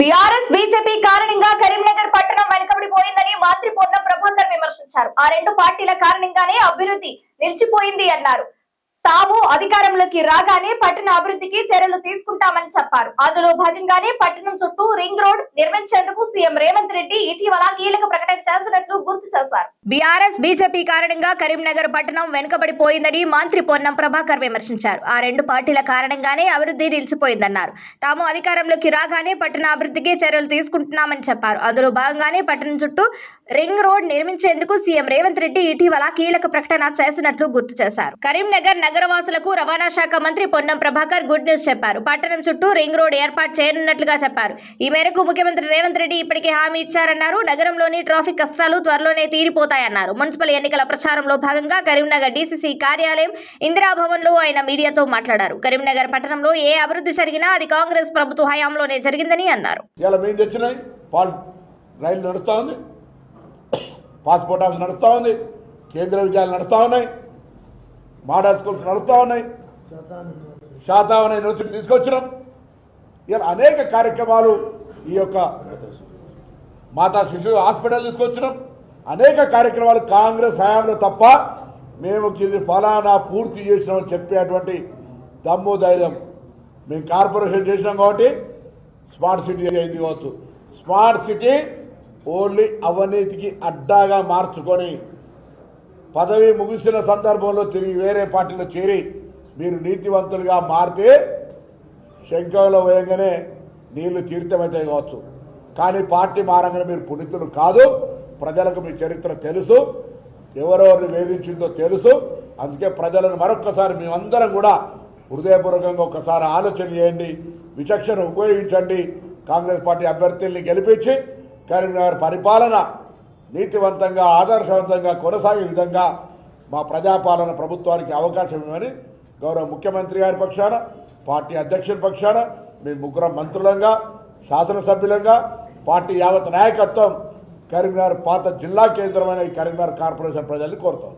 BRS BJP కారణంగా కరీంనగర్ పట్టణం వెనుకబడిపోయిందని మంత్రి పొన్న ప్రభాకర్ విమర్శించారు. ఆ రెండు పార్టీల కారణంగానే అభివృద్ధి నిలిచిపోయింది అన్నారు. తాము అధికారంలోకి రాగానే పట్టణ అభివృద్ధికి చర్యలు తీసుకుంటామని చెప్పారు. అందులో భాగంగానే పట్టణం చుట్టూ రింగ్ రోడ్ నిర్మించేందుకు సీఎం రేవంత్ రెడ్డి ఇటీవల కీలక ప్రకటన చేసినట్లు గుర్తు చేశారు. బీఆర్ఎస్ బీజేపీ కారణంగా కరీంనగర్ పట్టణం వెనుకబడిపోయిందని మంత్రి పొన్నం ప్రభాకర్ విమర్శించారు. ఆ రెండు పార్టీల కారణంగానే అభివృద్ధి నిలిచిపోయిందన్నారు. తాము అధికారంలోకి రాగానే పట్టణ అభివృద్ధికి చర్యలు తీసుకుంటున్నామని చెప్పారు. అందులో భాగంగానే పట్టణం చుట్టూ రింగ్ రోడ్ నిర్మించేందుకు సీఎం రేవంత్ రెడ్డి ఇటీవల కీలక ప్రకటన చేసినట్లు గుర్తు చేశారు. కరీంనగర్ నగరవాసులకు రవాణా శాఖ మంత్రి పొన్నం ప్రభాకర్ గుడ్ న్యూస్ చెప్పారు. పట్టణం చుట్టూ రింగ్ రోడ్ ఏర్పాటు చేయనున్నట్లుగా చెప్పారు. ఈ మేరకు ముఖ్యమంత్రి రేవంత్ రెడ్డి ఇప్పటికే హామీ ఇచ్చారన్నారు. నగరంలోని ట్రాఫిక్ కష్టాలు త్వరలోనే తీరిపోతాయన్నారు. మున్సిపల్ ఎన్నికల ప్రచారంలో భాగంగా కరీంనగర్ డీసీసీ కార్యాలయం ఇందిరాభవన్లో ఆయన మీడియాతో మాట్లాడారు. కరీంనగర్ పట్టణంలో ఏ అభివృద్ధి జరిగినా అది కాంగ్రెస్ ప్రభుత్వ హయాంలోనే జరిగిందని అన్నారు. రైలు నడుస్తూ ఉంది. పాస్పోర్ట్ ఆఫీస్ నడుస్తూ ఉంది. కేంద్ర విద్యాలయాలు నడుస్తూ ఉన్నాయి. మోడల్ స్కూల్స్ నడుస్తూ ఉన్నాయి. శాతావన యూనివర్సిటీ తీసుకొచ్చినాం. ఇలా అనేక కార్యక్రమాలు ఈ యొక్క మాతా శిశు హాస్పిటల్ తీసుకొచ్చినాం. అనేక కార్యక్రమాలు కాంగ్రెస్ హయాంలో తప్ప మేము ఇది ఫలానా పూర్తి చేసినామని చెప్పేటువంటి దమ్ము ధైర్యం మేము కార్పొరేషన్ చేసినాం కాబట్టి స్మార్ట్ సిటీ అయింది కావచ్చు. స్మార్ట్ సిటీ ఓన్లీ అవినీతికి అడ్డాగా మార్చుకొని పదవి ముగిసిన సందర్భంలో తిరిగి వేరే పార్టీలో చేరి మీరు నీతివంతులుగా మారితే శంఖంలో వేయంగానే నీళ్ళు తీర్థమైతే కావచ్చు. కానీ పార్టీ మారంగానే మీరు పుణితులు కాదు. ప్రజలకు మీ చరిత్ర తెలుసు. ఎవరెవరిని వేధించిందో తెలుసు. అందుకే ప్రజలను మరొక్కసారి మేమందరం కూడా హృదయపూర్వకంగా ఒకసారి ఆలోచన చేయండి. విచక్షణ ఉపయోగించండి. కాంగ్రెస్ పార్టీ అభ్యర్థుల్ని గెలిపించి కరీంనగర్ పరిపాలన నీతివంతంగా ఆదర్శవంతంగా కొనసాగే విధంగా మా ప్రజాపాలన ప్రభుత్వానికి అవకాశం ఇవ్వమని గౌరవ ముఖ్యమంత్రి గారి పక్షాన పార్టీ అధ్యక్షుడి పక్షాన మీ ముగ్గురం మంత్రులంగా శాసనసభ్యులంగా పార్టీ యావత్ నాయకత్వం కరీంనగర్ పాత జిల్లా కేంద్రమైన ఈ కరీంనగర్ కార్పొరేషన్ ప్రజల్ని కోరుతాం.